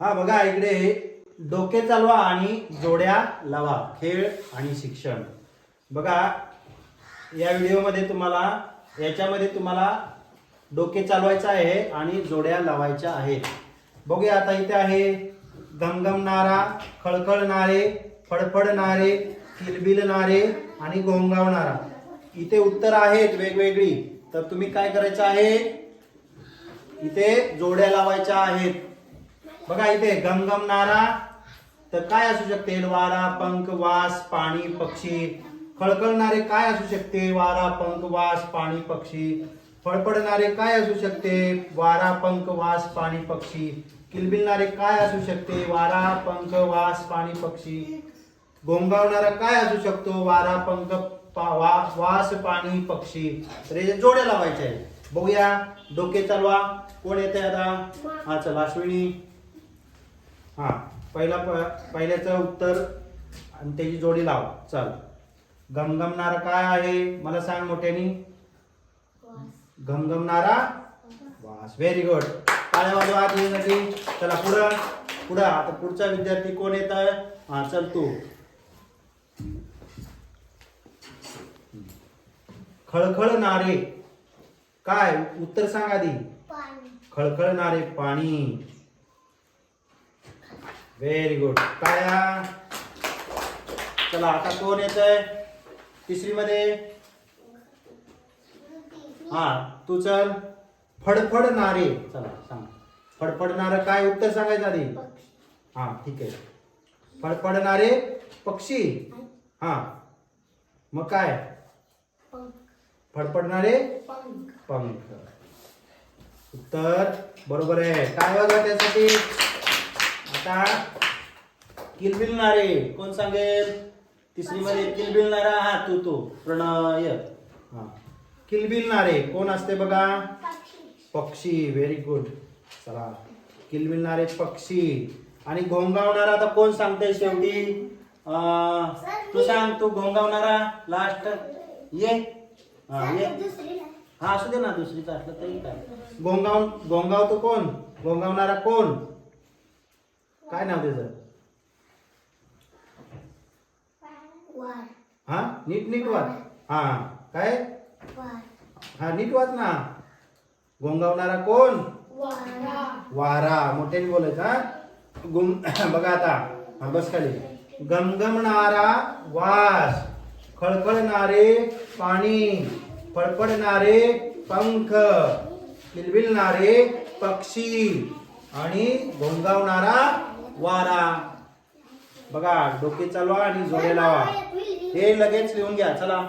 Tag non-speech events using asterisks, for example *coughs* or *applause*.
हा बघा इकडे डोके चालवा आणि जोड्या लावा खेळ आणि शिक्षण. बघा या व्हिडिओमध्ये तुम्हाला याच्यामध्ये तुम्हाला डोके चालवायचं आहे आणि जोड्या लावायच्या आहेत. बघूया आता इथे आहे घमघमणारा खळखळणारे फडफडणारे किलबिलणारे आणि घोंगावणारा इथे उत्तर आहेत वेगवेगळी. तर तुम्ही काय करायचं आहे? इथे जोड्या लावायच्या आहेत. बघा इथे गमगमणारा तर काय असू शकते? वारा पंख वास पाणी पक्षी. खळखळणारे काय असू शकते? वारा पंख वास पाणी पक्षी. फडफडणारे काय असू शकते? वारा पंख वास पाणी पक्षी. किलबिलणारे काय असू शकते? वारा पंख वास पाणी पक्षी. गोंगावणारा काय असू शकतो? वारा पंख पा- वा- वास पाणी पक्षी. तर हे जोड्या लावायचे आहेत. बघूया. डोके चालवा. कोण येते आता? हा चला अश्विनी. हा पहिला प- पहिल्याचं उत्तर आणि त्याची जोडी लाव चल. गमगमणारा काय आहे? मला सांग मोठ्यानी. गमगमणारा? वास. व्हेरी गुड टाळ्या वाजवा आधी चला पुढं. पुढं. आता पुढचा विद्यार्थी कोण येत आहे? हा चल तू. खळखळणारे काय? उत्तर सांग आधी. खळखळणारे पाणी. व्हेरी गुड काळ्या. चला आता कोण येत आहे तिसरी मध्ये हा तू चल. फडफडणारे. चला सांग. फडफडणारं काय? उत्तर सांगायचं आधी. हा ठीक आहे. फडफडणारे पक्षी. हा. मग काय? फडफडणारे पंख. उत्तर बरोबर आहे. काय बघा त्यासाठी? आता किलबिलणारे कोण सांगेल? तिसरी मध्ये किलबिलणारा हा तू तू. प्रणय. हा. किलबिलणारे कोण असते बघा? पक्षी. व्हेरी गुड चला. किलबिलणारे पक्षी. आणि घोंगावणारा आता कोण सांगते शेवटी? तू सांग तू घोंगावणारा. लास्ट ये. हा ये. हा असू दे ना दुसरीचा असलं तरी काय? गोंगाव गोंगावतो कोण? गोंगावणारा कोण? काय नाव त्याचं? हा? नीट नीट वाच. हा काय? हा नीट वाच ना. गोंगावणारा कोण? वारा. मोठ्याने बोलायचं हा? गुम *coughs* बघा आता. हा बस खाली. गमगमणारा वास. खळखळणारे पाणी. फडफडणारे पंख. किलबिलणारे पक्षी. आणि घोंगावणारा वारा. बघा डोके चालवा आणि जोडे लावा. हे लगेच लिहून घ्या चला.